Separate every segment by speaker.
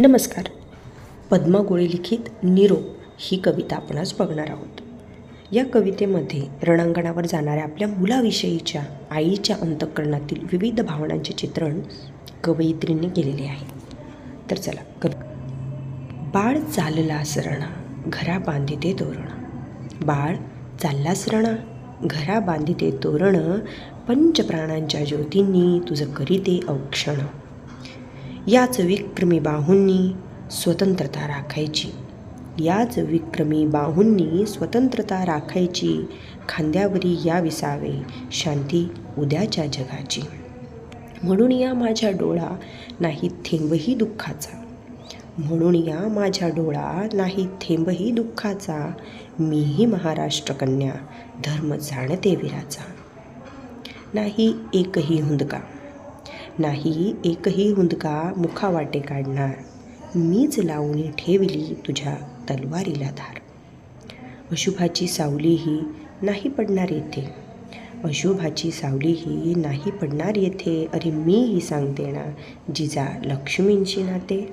Speaker 1: नमस्कार. पद्मा गोळे लिखित निरोप ही कविता आपण आज बघणार आहोत. या कवितेमध्ये रणांगणावर जाणाऱ्या आपल्या मुलाविषयीच्या आईच्या अंतःकरणातील विविध भावनांचे चित्रण कवयित्रींनी केलेले आहे. तर चला कवी बाळ चालला रणा घरा बांधिते तोरण बाळ चालला रणा घरा बांधिते तोरण पंचप्राणांच्या ज्योतींनी तुझं करीते औक्षण. याच विक्रमी बाहूंनी स्वतंत्रता राखायची. याच विक्रमी बाहूंनी स्वतंत्रता राखायची. खांद्यावरी या विसावे शांती उद्याच्या जगाची. म्हणून या माझ्या डोळा नाही थेंबही दुःखाचा. म्हणून या माझ्या डोळा नाही थेंबही दुःखाचा. मीही महाराष्ट्र कन्या धर्म जाणते वीराचा. नाही एकही हुंदका. नाही एकही हुंदका मुखावाटे काढणार. मीच लावणी ठेवली तुझ्या तलवारीला धार. अशुभाची सावलीही नाही पडणार येथे. अशुभाची सावलीही नाही पडणार येथे. अरे मीही सांगते ना जिजा लक्ष्मींची नाते.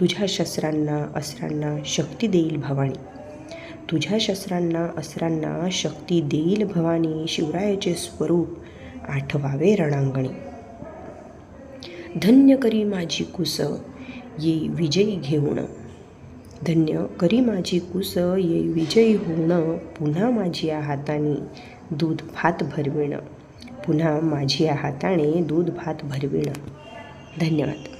Speaker 1: तुझ्या शस्त्रांना अस्त्रांना शक्ती देईल भवानी. तुझ्या शस्त्रांना अस्त्रांना शक्ती देईल भवानी. शिवरायाचे स्वरूप आठवावे रणांगणी. धन्य करी माझी कुस ये विजयी घेऊन. धन्य करी माझी कुस ये विजयी होणं पुन्हा माझी या हाताने दूध भात भरविणं. पुन्हा माझी या हाताने दूध भात भरविणं. धन्यवाद.